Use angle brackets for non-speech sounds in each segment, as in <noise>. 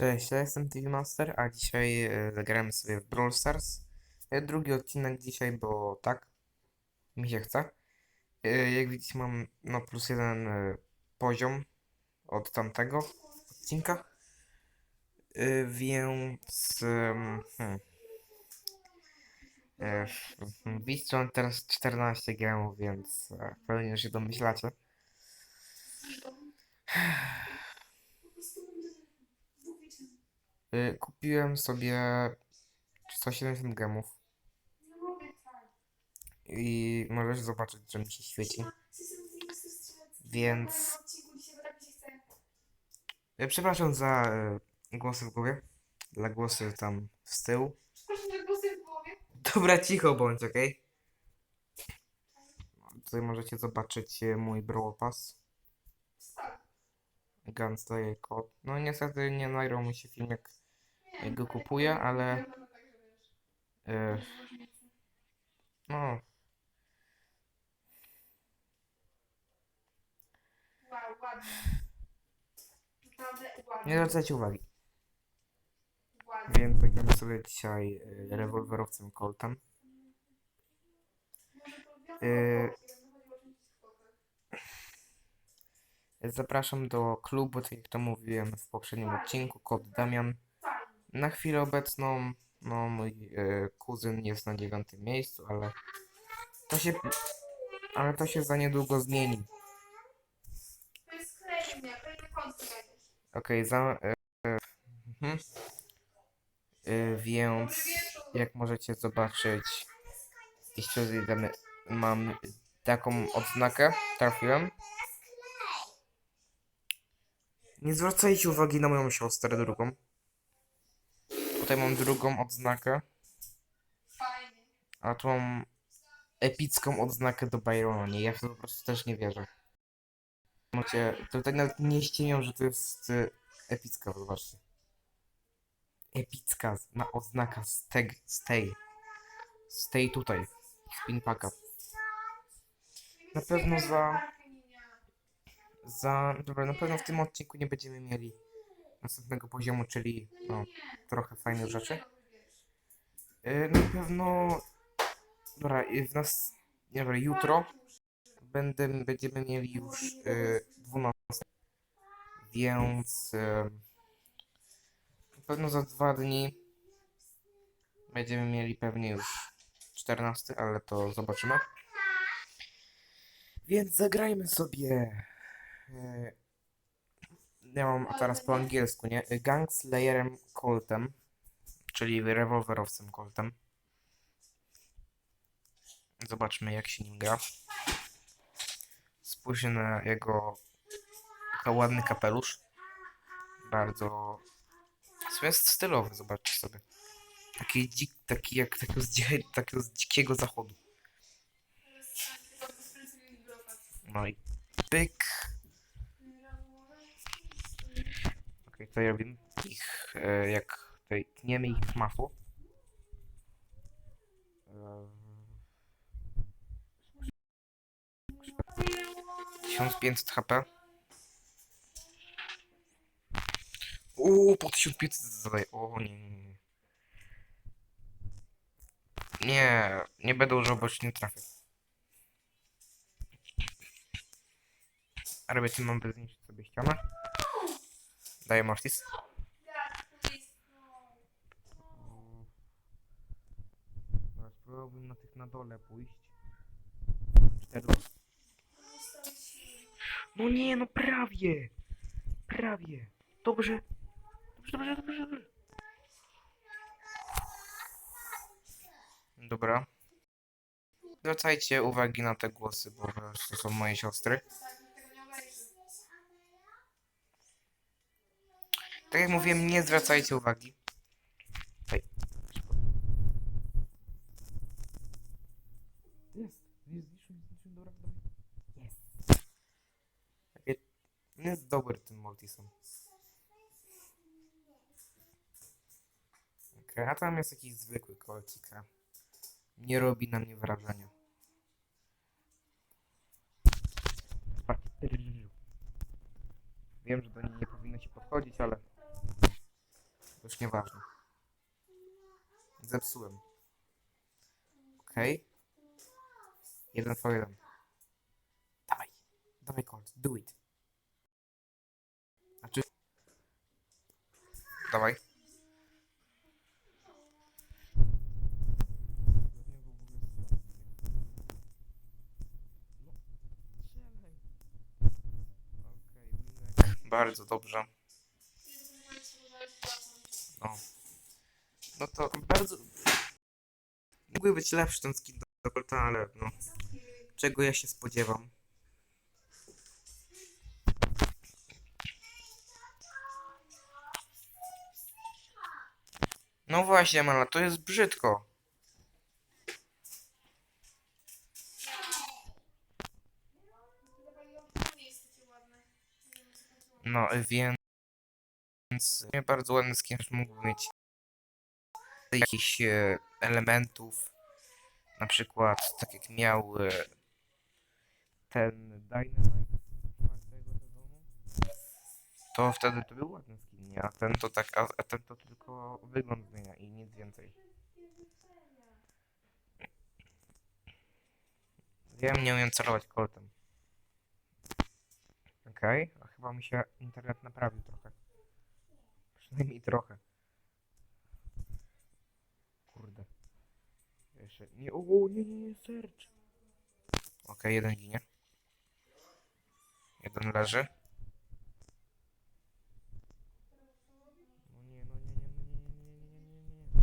Cześć, ja jestem TV Master, a dzisiaj e, zagramy sobie w Brawl Stars. E, drugi odcinek dzisiaj, bo tak, mi się chce. E, jak widzicie mam no plus jeden e, poziom od tamtego odcinka. Więc... Hmm, e, Widz mam teraz 14 gemów, więc e, pewnie się domyślacie. Y, Kupiłem sobie 170 gemów i możesz zobaczyć, że mi się świeci. Więc y, przepraszam za y, głosy w głowie, dla głosy tam w głowie. Dobra, cicho bądź, okej? Tutaj możecie zobaczyć mój Brawl Pass. Tak. Guns daje kod. No niestety nie nagrał mi się film jak Nie, Jak go kupuję, ale- ja mam tak, że wiesz, y, no nie zwracajcie uwagi. Więc zagramy sobie dzisiaj y, rewolwerowcem Coltem. Y, spoko. Zapraszam do klubu, tak jak to mówiłem w poprzednim odcinku, kod Damian. Na chwilę obecną, no mój y, kuzyn jest na dziewiątym miejscu, ale to się, ale to się za niedługo zmieni. To jest. Okej, za... Y, mhm. Y, więc jak możecie zobaczyć, jeszcze zjadamy, mam taką odznakę, trafiłem. Nie zwracajcie uwagi na moją siostrę drugą. Tutaj mam drugą odznakę, a tu mam epicką odznakę do Byrona. Nie, ja w to po prostu też nie wierzę. Macie, tutaj nawet nie ściemią, że to jest y, epicka, zobaczcie. Epicka na odznaka z tej, z tej, z tej tutaj, spinpaka. Na pewno za- Za, dobra, na pewno w tym odcinku nie będziemy mieli następnego poziomu, czyli no, trochę fajnych rzeczy. Y, Na pewno, dobra, y, w nas, nie dobra, jutro będę, będziemy mieli już y, 12, więc y, na pewno za dwa dni będziemy mieli pewnie już 14, ale to zobaczymy. Więc zagrajmy sobie. y, Ja mam a teraz po angielsku, nie? Gangslayerem Coltem, czyli rewolwerowcem Coltem. Zobaczmy jak się nim gra. Spójrzcie na jego ładny kapelusz. Bardzo jest stylowy, zobaczcie sobie. Taki dzik, taki jak takiego z, takiego z dzikiego zachodu. No i pyk. Okej, tutaj robimy ich, e, jak tutaj tniemy ich w masło. E, 1500 HP. Uuu, po 1500 zadaję. O nie, nie, nie. Nie, nie będę używał, bo już nie trafię. A robię tym mam zniszczyć sobie ścianę. Daję Mortis. Teraz spróbowałbym na tych na dole pójść. Cztery. No nie, no prawie! Prawie! Dobrze! Dobrze, dobrze, dobrze, dobrze. Dobra. Zwracajcie uwagi na te głosy, bo to są moje siostry. Tak jak mówiłem, nie zwracajcie uwagi. Ej. Jest, jest. Jest. Dobry tym Mortisem. Okej, a tam jest jakiś zwykły kolcika. Nie robi na mnie wrażenia. Wiem, że do niej nie powinno się podchodzić, ale już nieważne. Zepsułem. Okej. Jeden po jeden. Dawaj. Dawaj Colt. Do it. Znaczy... Dawaj. Bardzo dobrze. No. No to bardzo... Mógłby być lepszy ten skin do Colta, ale no... Czego ja się spodziewam? No właśnie, Mala, to jest brzydko. No, więc... nie bardzo ładny skin mógł mieć jakichś e, elementów. Na przykład, tak jak miał e, ten Dynamite. To wtedy to był ładny skin, nie? A ten to tak, a, a ten to tylko wygląd zmienia i nic więcej. Wiem, nie umiem celować koltem. Okej, a chyba mi się internet naprawił trochę. Przynajmniej trochę. Kurde. Jeszcze. Nie, o, nie, nie, nie, sercz. Okej, jeden ginie. Jeden leży. No nie, no nie, nie, no nie, nie, nie, nie, nie,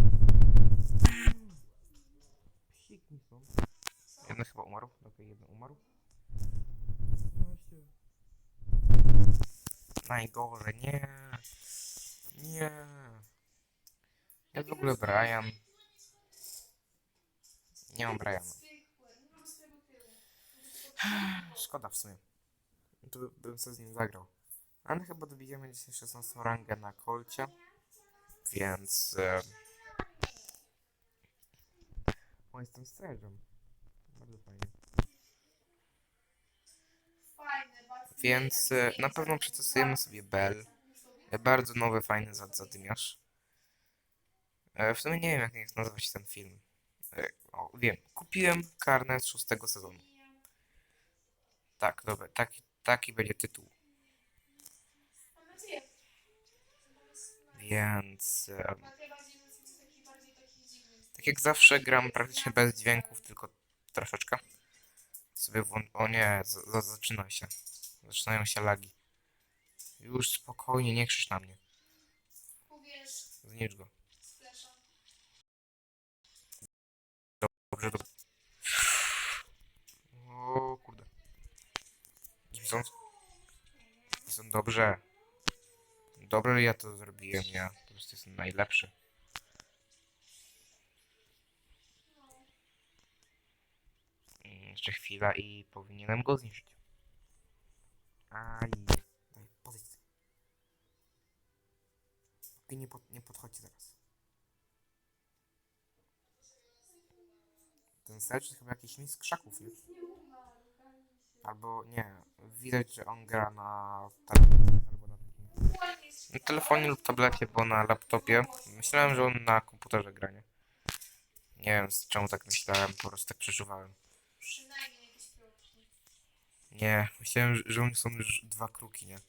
nie, nie. Są. Jeden chyba umarł. Okej, jeden umarł. Najgorzej, nie. Nie. Jest w ogóle Brian. Nie mam Briana. <sighs> Szkoda w sumie. To by- bym sobie z nim zagrał. Ale chyba dobijemy dzisiaj 16 rangę na kolcie. Więc... E... O, jestem strażem. Bardzo fajnie. Więc e, na pewno przetestujemy sobie Bell. E, Bardzo nowy, fajny zad- zadymiarz. E, W sumie nie wiem, jak nazywa się ten film. E, O, wiem. Kupiłem karnet szóstego sezonu. Tak, dobra, taki, taki będzie tytuł. Więc... Tak jak zawsze gram praktycznie bez dźwięków, tylko troszeczkę. Sobie włą- O nie, zaczyna się. Zaczynają się lagi. Już spokojnie, nie krzycz na mnie. Znicz go. Dobrze, dobrze. O kurde. Gibson. Gibson, dobrze. Dobrze ja to zrobiłem, ja po prostu jestem najlepszy. Mm, Jeszcze chwila i powinienem go zniszczyć. Aj, Okej, nie, pod, nie podchodźcie teraz. Ten sercz to chyba jakiś mis krzaków, nie? Albo nie, widać, że on gra na telefonie albo na takim na telefonie lub tablecie, bo na laptopie. Myślałem, że on na komputerze gra, nie? Nie wiem, z czemu tak myślałem, po prostu tak przeżuwałem. Przynajmniej jakieś kropki. Nie, myślałem, że- że oni są już dwa kruki, nie?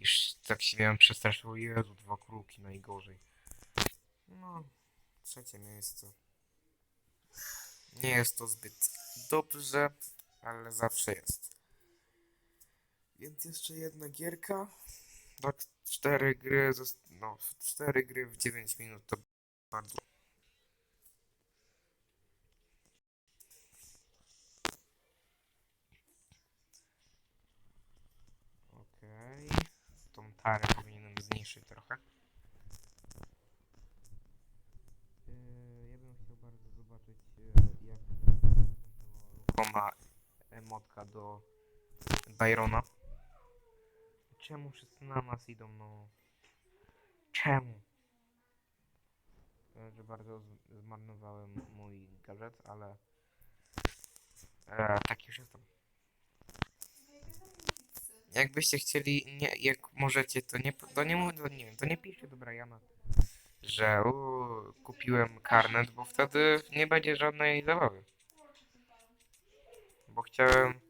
Już tak się miałem przestraszył, o Jezu, dwa kruki, najgorzej. No, trzecie miejsce. Nie jest to zbyt dobrze, ale zawsze jest. Więc jeszcze jedna gierka. Tak, cztery gry, no, cztery gry w 9 minut to bardzo. Okej. Tą tarę powinienem zmniejszyć trochę. Yy, ja bym chciał bardzo zobaczyć, yy, jak ruchoma emotka do Byrona. Czemu wszyscy na nas idą, no? Czemu? Yy, Że bardzo zmarnowałem mój gadżet, ale e, tak już jestem. Jakbyście chcieli, nie, jak możecie, to nie, to nie, mów- to nie to nie piszcie do Briana. że u, kupiłem karnet, bo wtedy nie będzie żadnej zabawy. Bo chciałem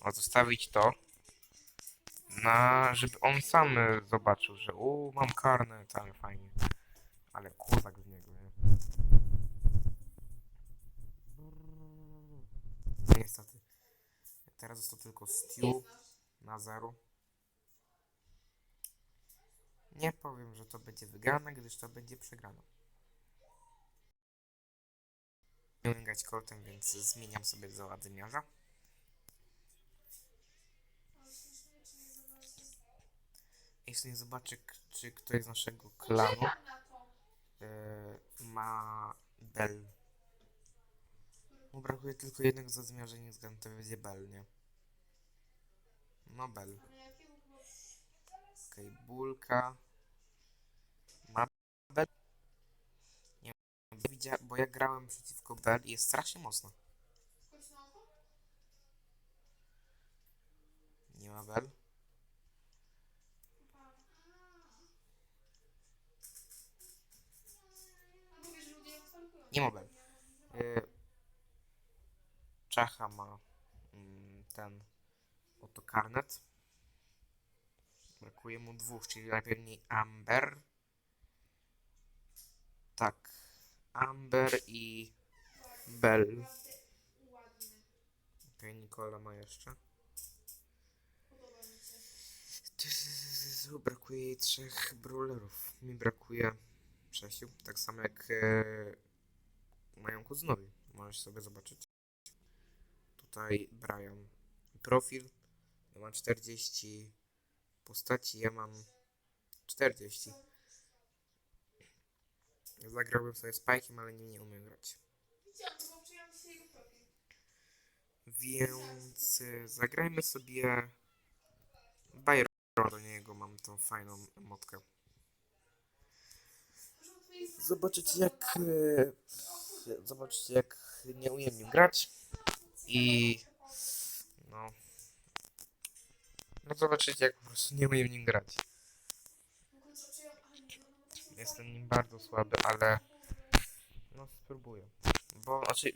o, zostawić to, na, żeby on sam zobaczył, że u, mam karnet, ale fajnie. Ale kozak z niego, nie? Niestety. Teraz został tylko Stew na. Nie powiem, że to będzie wygrane, gdyż to będzie przegrane. Nie umiem grać koltem, więc zmieniam sobie załadymiarza. Jeśli nie zobaczę, k- czy ktoś z naszego klanu e, ma Bell. Mu brakuje tylko jednego zadymiarza, nie zgadzam, to będzie Bell, nie? No było? Okej, Bulka. Ma Bell? Nie wiem, widzia, bo ja grałem przeciwko Bell i jest strasznie oko? Nie ma stalkują. Nie ma Bell. Y, Czacha ma mm, ten oto karnet. Brakuje mu dwóch, czyli najpewniej Amber. Tak. Amber i Bell. Okej, Nikola ma jeszcze. Brakuje jej trzech brawlerów. Mi brakuje sześciu. Tak samo jak e, mają kuzynowi. Możesz sobie zobaczyć. Tutaj Brian. Profil. Mam 40 postaci, ja mam 40. Zagrałbym sobie Spike'em, ale nie umiem grać. Więc e, zagrajmy sobie Byron. Do niego mam tą fajną twoje Zobaczycie jak e, zobaczycie jak nie umiem nim grać i no zobaczycie jak po prostu nie umiem nim grać. No, no, no, Jestem nim bardzo słaby, ale no spróbuję. Bo znaczy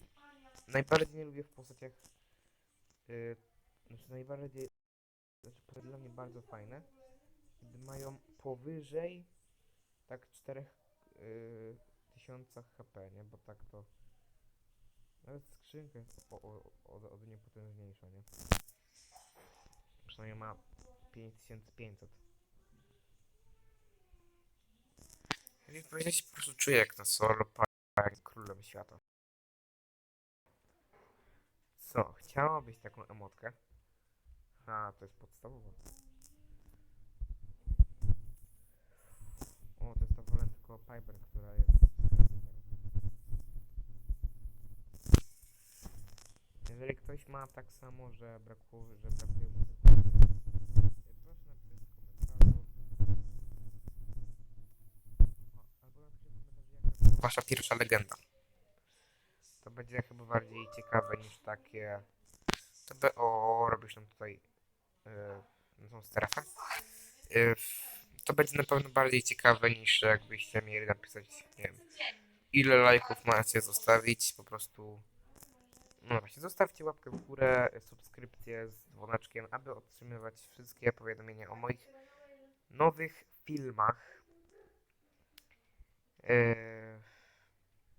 najbardziej nie lubię w postaciach yy, znaczy najbardziej znaczy dla mnie bardzo fajne gdy mają powyżej tak 4 yy, tysiąca HP, nie? Bo tak to nawet skrzynka jest o, o, o, mnie potężniejsza, nie? Przynajmniej ma 5500. Jak powiedzieć, po prostu czuję jak na solo, pa- jak królem świata. Co, chciałabyś taką emotkę? A, to jest podstawowa. O, to jest ta Walentyko Piper, która jest... Jeżeli ktoś ma tak samo, że brakuje, że brakuje mu wasza pierwsza legenda. To będzie chyba bardziej ciekawe niż takie... To by... O, robisz nam tutaj... Yy, tą strefę. Yy, to będzie na pewno bardziej ciekawe niż jakbyście mieli napisać, nie wiem, ile lajków macie zostawić, po prostu... No właśnie, zostawcie łapkę w górę, subskrypcję z dzwoneczkiem, aby otrzymywać wszystkie powiadomienia o moich nowych filmach. Yy,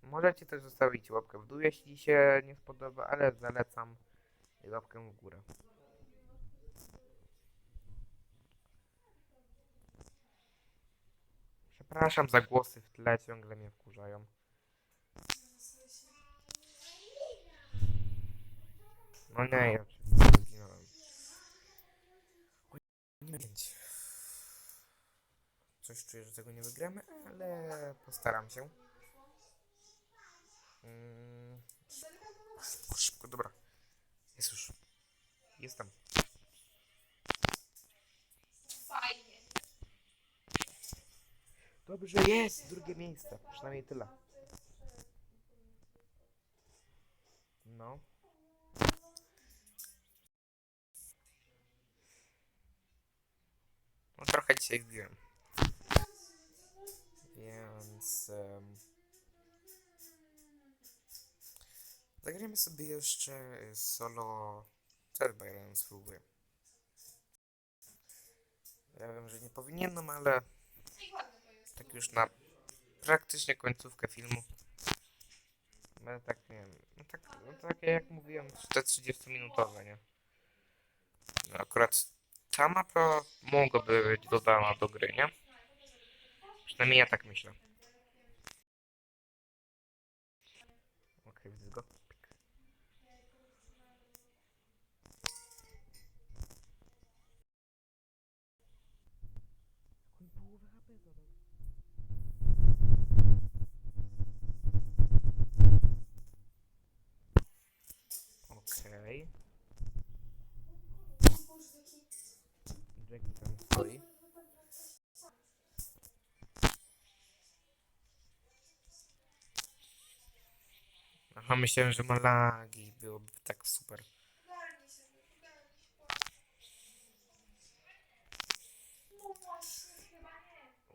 możecie też zostawić łapkę w dół, jeśli się nie spodoba, ale zalecam łapkę w górę. Przepraszam za głosy w tle, ciągle mnie wkurzają. No nie, ja zginąłem. Nie. Coś czuję, że tego nie wygramy, ale postaram się. Mm, szybko, dobra. Jest już. Jestem. Fajnie. Dobrze jest, drugie miejsce. Przynajmniej tyle. No. No trochę dzisiaj wbiłem. Więc Więc zagrajmy sobie jeszcze y, solo Byronem spróbuję. Ja wiem, że nie powinienem, ale tak już na praktycznie końcówkę filmu. Ale tak nie wiem, no tak, no takie jak mówiłem, te 30-minutowe, nie? No akurat ta mapa mogłaby być dodana do gry, nie? Przynajmniej ja tak myślę. Aha, myślałem, że ma lagi. Byłoby tak super.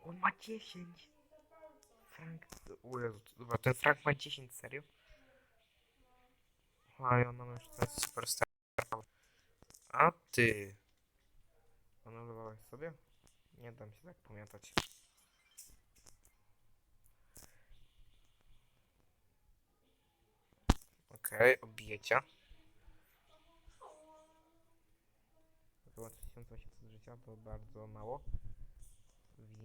On ma 10. Frank. O Jezu, dobra, ten Frank ma 10, serio? A i ona ma jeszcze superstar. A ty. Anulowałeś sobie? Nie dam się tak pamiętać. Okej, obijecie. Chyba 1800 życia to bardzo mało. Więc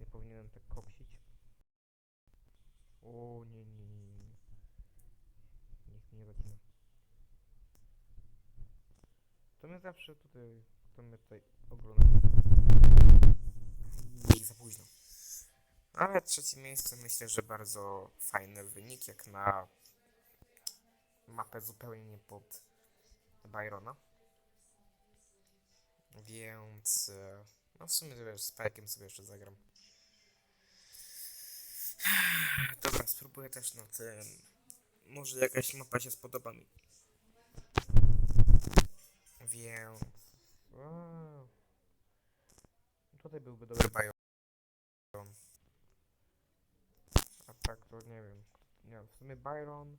nie powinienem tak kopsić. O nie, nie, nie, nie. nie. Niech mnie nie zacina. To mnie zawsze tutaj, to mnie tutaj ogląda. I za późno. Ale trzecie miejsce myślę, że bardzo fajny wynik, jak na mapę zupełnie nie pod Byrona. Więc e, no w sumie wiesz, z Pajkiem sobie jeszcze zagram. <sighs> Dobra, spróbuję też na tym. Może jakaś mapa się spodoba mi. Więc... A, tutaj byłby dobry Byron. A tak to nie wiem. Nie w sumie Byron...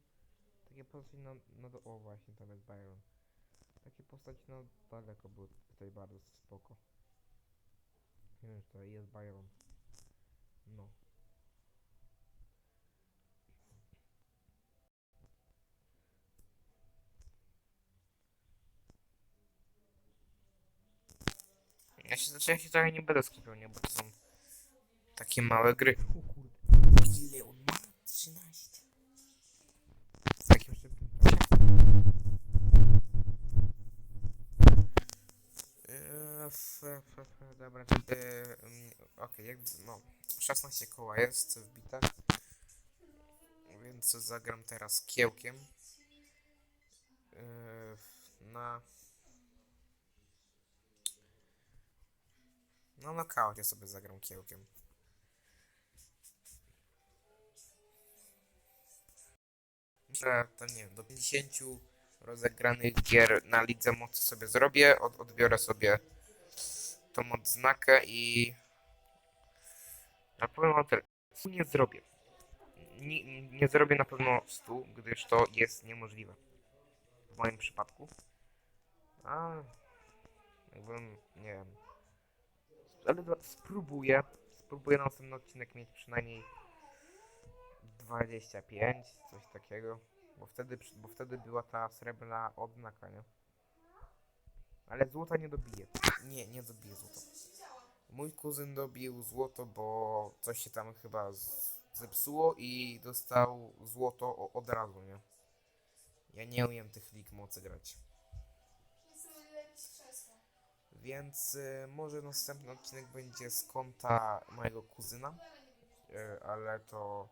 Takie postaci na, na do... O właśnie, tam jest Byron. Takie postaci na daleko były tutaj bardzo spoko. Nie wiem, czy tutaj jest Byron. No. Ja się, ja się trochę nie będę skupiał, nie? Bo to są takie małe gry. Dobra, e, mm, okej, jak, no, 16 koła jest wbite, więc zagram teraz kiełkiem Eee, na no nokaucie sobie zagram kiełkiem. Myślę, to nie do 50 rozegranych gier na lidze mocy sobie zrobię, od, odbiorę sobie tą odznakę i na pewno tyle. Nie zrobię. Nie, nie zrobię na pewno 100, gdyż to jest niemożliwe. W moim przypadku. A jakbym, nie wiem. Ale spróbuję. Spróbuję na następny odcinek mieć przynajmniej 25, coś takiego. Bo wtedy, bo wtedy była ta srebrna odznaka, nie? Ale złota nie dobije. Nie, nie dobije złota. Mój kuzyn dobił złoto, bo coś się tam chyba zepsuło i dostał złoto od razu, nie? Ja nie umiem tych lig mocy grać. Więc y, może następny odcinek będzie z konta mojego kuzyna, y, ale to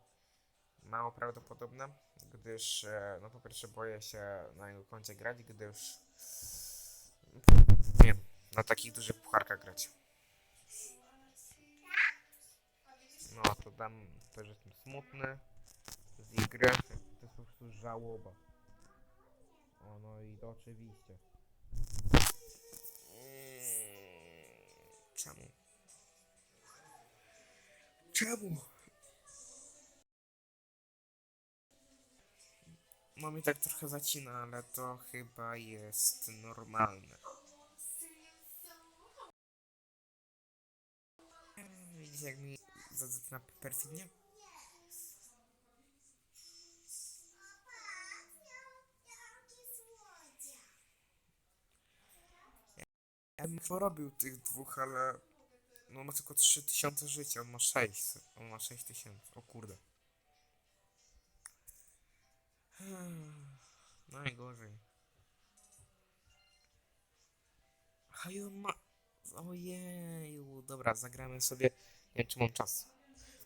mało prawdopodobne, gdyż y, no po pierwsze boję się na jego koncie grać, gdyż nie wiem, na takich dużych pucharkach grać. No to dam, też jestem smutny z ich gry, to jest po prostu żałoba. O no i to oczywiście. Mm, Czemu? Czemu? No mi tak trochę zacina, ale to chyba jest normalne. Widzicie jak mi za- zaczyna perfidnie? Ja bym porobił tych dwóch, ale no ma tylko 3000 życia, on ma 6. On ma 6000. O kurde. Hmm, Najgorzej. On ma... Ojeju, dobra, zagramy sobie... Nie wiem, czy mam czas.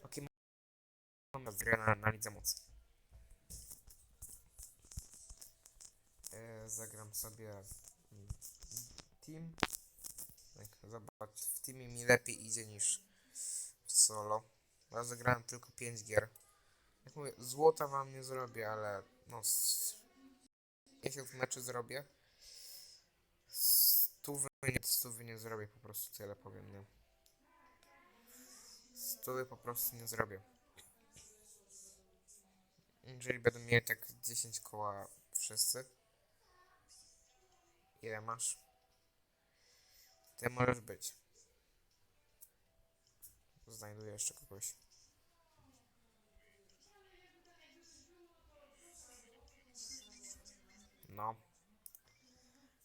Okej, mam grę na, na lidze mocy. E, zagram sobie... Team. Tak, zobacz, w teamie mi lepiej idzie niż w solo. Ja zagrałem tylko 5 gier. Jak mówię, złota wam nie zrobię, ale no z 10 meczy zrobię. Stówy nie, stówy nie zrobię, po prostu tyle powiem, nie? Stówy po prostu nie zrobię. Jeżeli będą mieli tak 10 koła wszyscy. Ile masz? Ty możesz być. Znajduję jeszcze kogoś. No.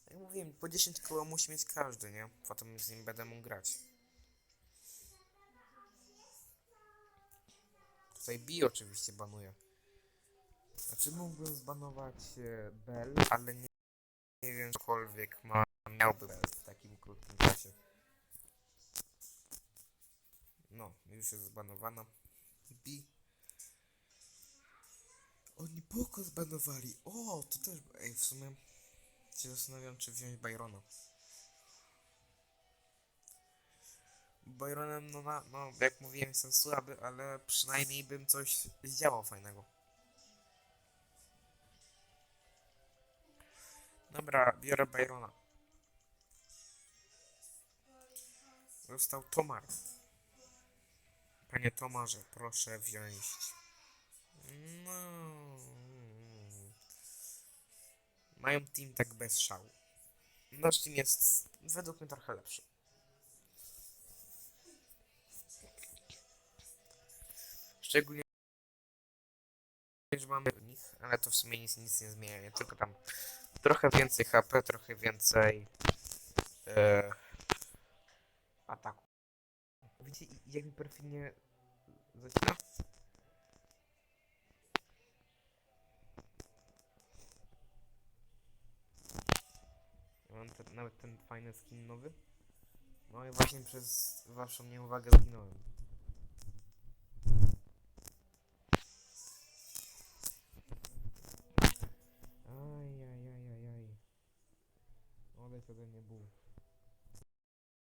Jak mówiłem, po 10 koła musi mieć każdy, nie? Potem z nim będę mógł grać. Tutaj Bi oczywiście banuje. Znaczy mógłbym zbanować e, Bell, ale nie, nie wiem, cokolwiek ma, miałby Bell w takim krótkim czasie. No, już jest zbanowana. Bi. Oni Boko zbanowali. O, to też. Ej, w sumie się zastanawiam, czy wziąć Byrona. Byronem, no, na, no, jak mówiłem, jestem słaby, ale przynajmniej bym coś zdziałał fajnego. Dobra, biorę Byrona. Został Tomar. Panie Tomarze, proszę wziąć. No. Mają team tak bez szału. Nasz team jest według mnie trochę lepszy. Szczególnie, że mamy nich, ale to w sumie nic, nic nie zmienia, nie? tylko tam trochę więcej HP, trochę więcej e, ataku. Widzicie, jak mi perfidnie zacina? Mam te, nawet ten fajny skin nowy. No i właśnie przez waszą nieuwagę zginąłem. Ajajajajaj. Olej to nie był.